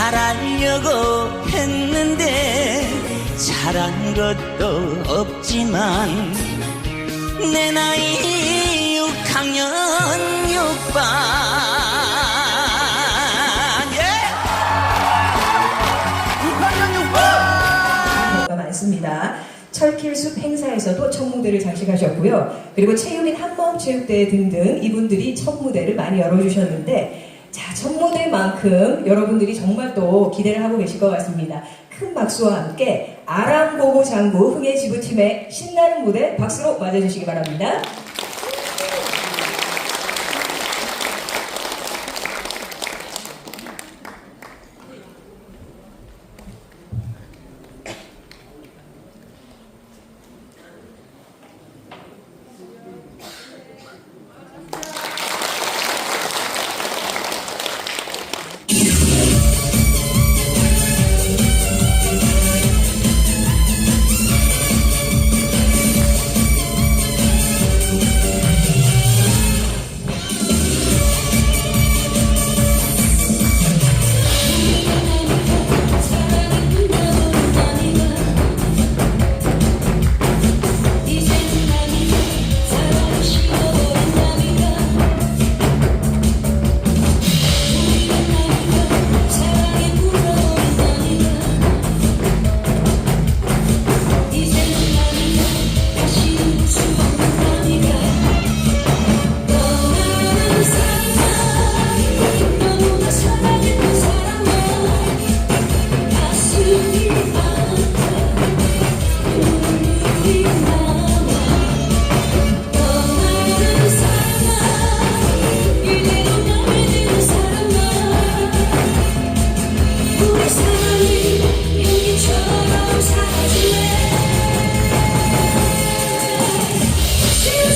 잘하려고 했는데 잘한 것도 없지만 내 나이 6학년 6반 예! 6학년 6반 경우가 많습니다. 철길숲 행사에서도 첫 무대를 장식하셨고요. 그리고 체육인 한마음체육대회 등등 이분들이 첫 무대를 많이 열어주셨는데 자, 첫 무대만큼 여러분들이 정말 또 기대를 하고 계실 것 같습니다. 큰 박수와 함께 아랑고고 장구 흥의 지부팀의 신나는 무대 박수로 맞아주시기 바랍니다.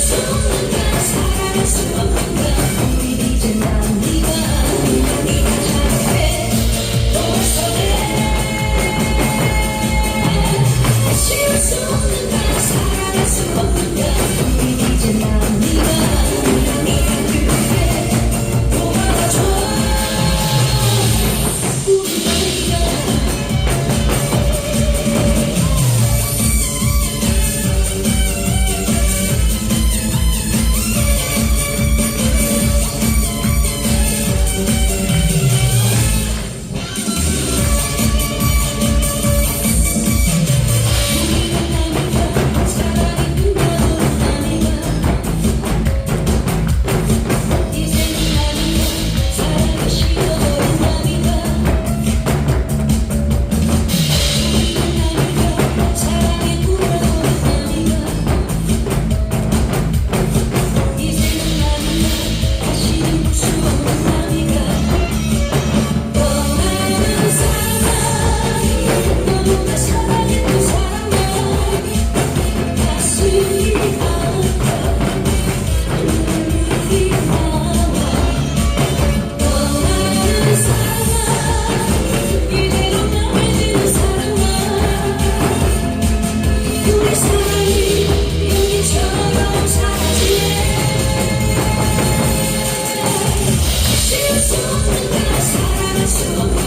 수 없는가 사랑할 수 없는가 우리 이제 난 死了。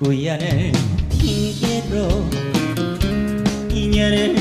우연을 핑계로 인연을